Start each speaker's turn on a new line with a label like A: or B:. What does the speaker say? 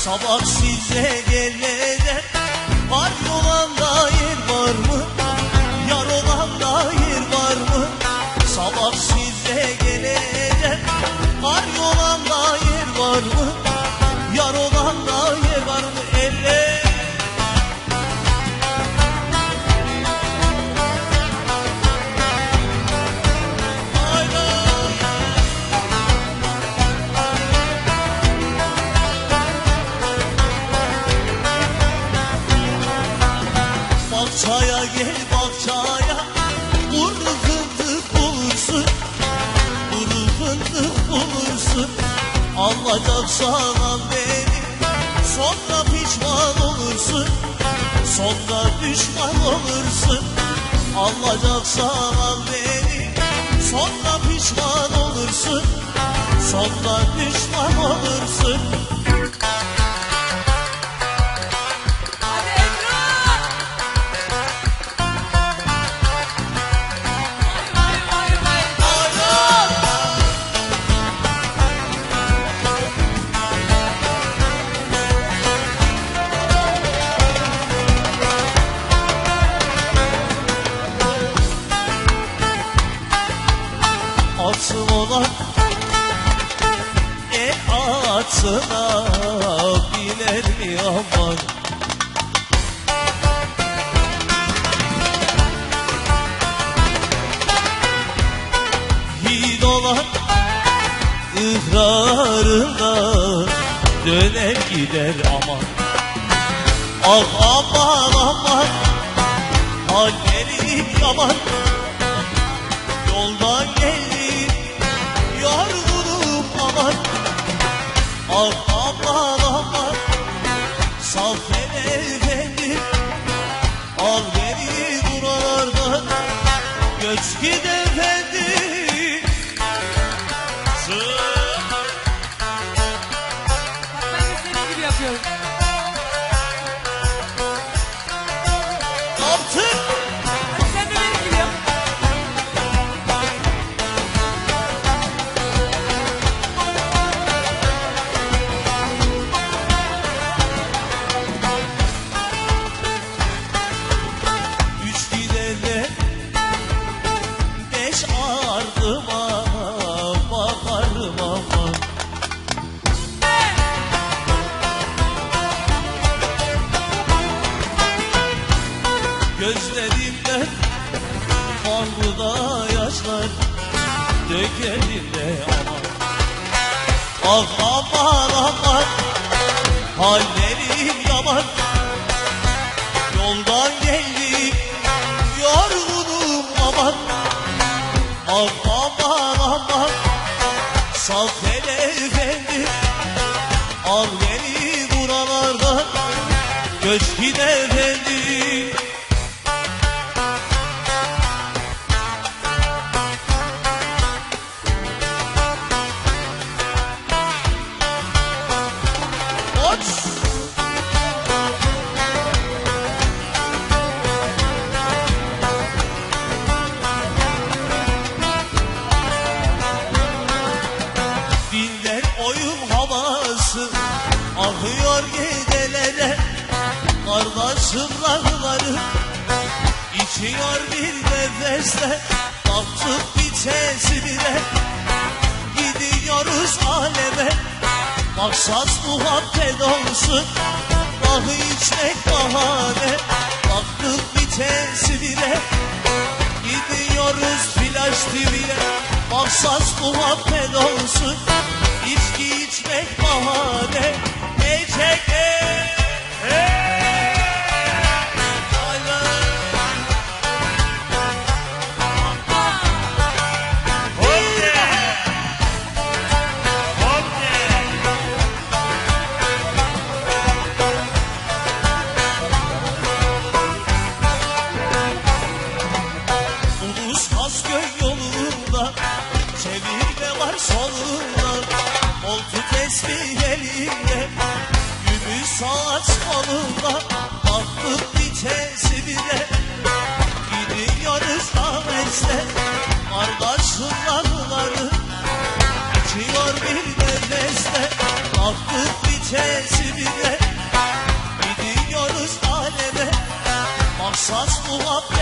A: Sabah size gelene Bahçaya gel bahçaya. Vurdu fındık bulursun Vurdu fındık bulursun Alacaksan al beni. Sonra pişman olursun. Sonra düşman olursun. Alacaksan al beni. Sonra pişman olursun. Sonra düşman olursun atına biner mi aman? Yiğit olan ıhrarına döner gider aman. Ah aman aman. Hallerim yaman. Yoldan Ah aman aman. Safer efendim Al beni buralardan. Göç git Kanlı da yaşlar. Dökerim de aman. Ah aman aman Hallerim yaman. Yoldan geldim Yorgunum aman. Ah aman aman Sal hele efendi Al beni buralardan. Göç git Akıyor gidelere Kardeşim rakıları İçiyor bir nefeste Baktık bir tesirine Gidiyoruz aleme Maksat muhabbet olsun. Rahı içmek bahane Baktık bir tesirine Gidiyoruz flash TV'ye Maksat muhabbet olsun tesbih elimle Gümüş saç kolumda Atlık içesi bile. Gidiyoruz Hamet'le Kardeşimle bunları. İçiyor bir nefeste Atlık içesi bile. Gidiyoruz aleme Maksat muhabbet.